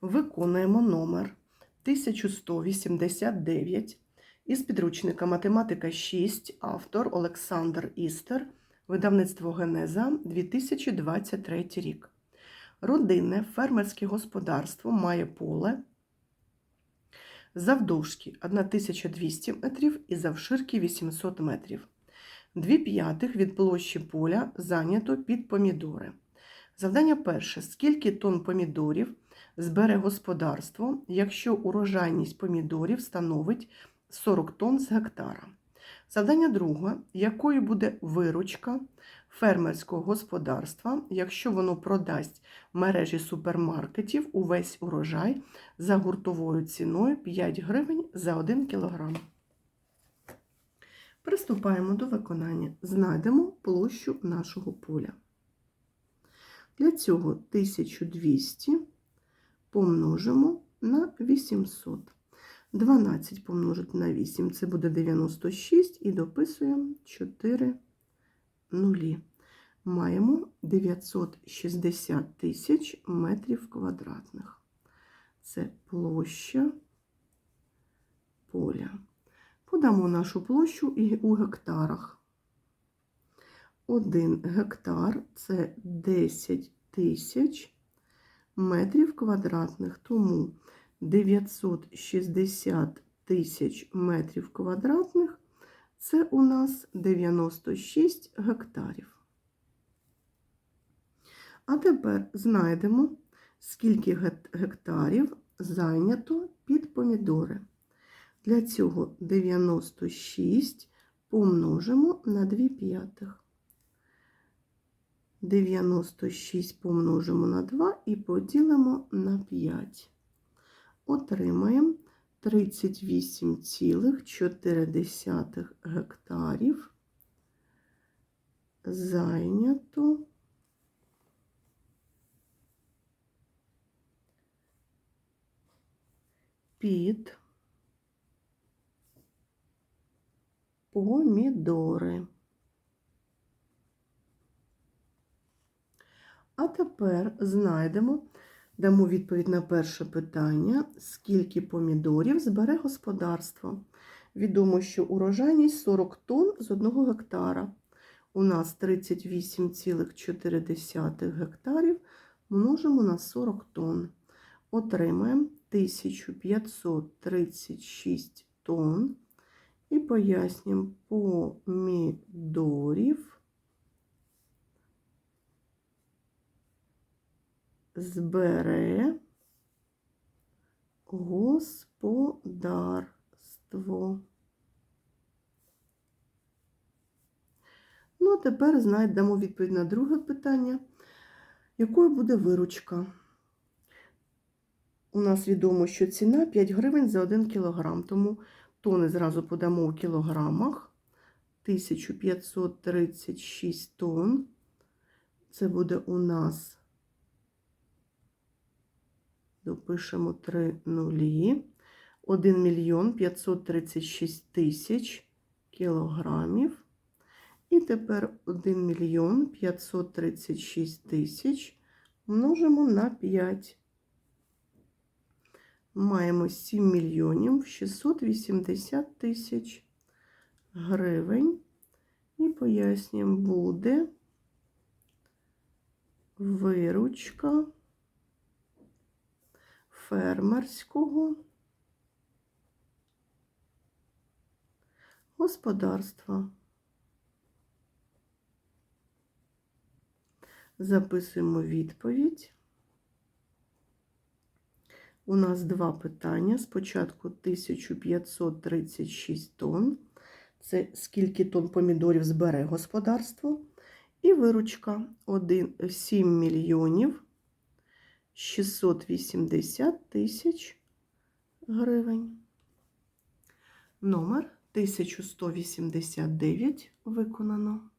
Виконуємо номер 1189 із підручника Математика 6, автор Олександр Істер, видавництво Генеза 2023 рік. Родинне фермерське господарство має поле завдовжки 1200 метрів і завширки 800 метрів. Дві п'ятих від площі поля зайнято під помідори. Завдання перше. Скільки тонн помідорів збере господарство, якщо урожайність помідорів становить 40 тонн з гектара? Завдання друге. Якою буде виручка фермерського господарства, якщо воно продасть мережі супермаркетів увесь урожай за гуртовою ціною 5 гривень за 1 кілограм? Приступаємо до виконання. Знайдемо площу нашого поля. Для цього 1200 помножимо на 800. 12 помножити на 8 це буде 96 і дописуємо 4 нулі. Маємо 960 тисяч метрів квадратних. Це площа поля. Подамо нашу площу і у гектарах. 1 гектар це 10 тисяч метрів квадратних, тому 960 тисяч метрів квадратних це у нас 96 гектарів. А тепер знайдемо, скільки гектарів зайнято під помідори. Для цього 96 помножимо на 2 п'ятих. 96 помножимо на 2 і поділимо на 5. Отримаємо 38,4 гектарів зайнято під помідори. А тепер знайдемо, дамо відповідь на перше питання, скільки помідорів збере господарство. Відомо, що урожайність 40 тонн з 1 гектара. У нас 38,4 гектарів множимо на 40 тонн. Отримаємо 1536 тонн. І пояснюємо помідорів збере господарство. Ну, а тепер знайдемо відповідь на друге питання, якою буде виручка. У нас відомо, що ціна 5 гривень за 1 кілограм, тому тони зразу подамо у кілограмах. 1536 тонн. Це буде у нас, допишемо 3 нулі, 1 мільйон 536 тисяч кілограмів. І тепер 1 мільйон 536 тисяч множимо на 5 маємо 7 мільйонів 680 тисяч гривень. І пояснюємо, буде виручка фермерського господарства. Записуємо відповідь. У нас два питання. Спочатку 1536 тонн. Це скільки тонн помідорів збере господарство. І виручка 1, 7 мільйонів 680 тисяч гривень. Номер 1189 виконано.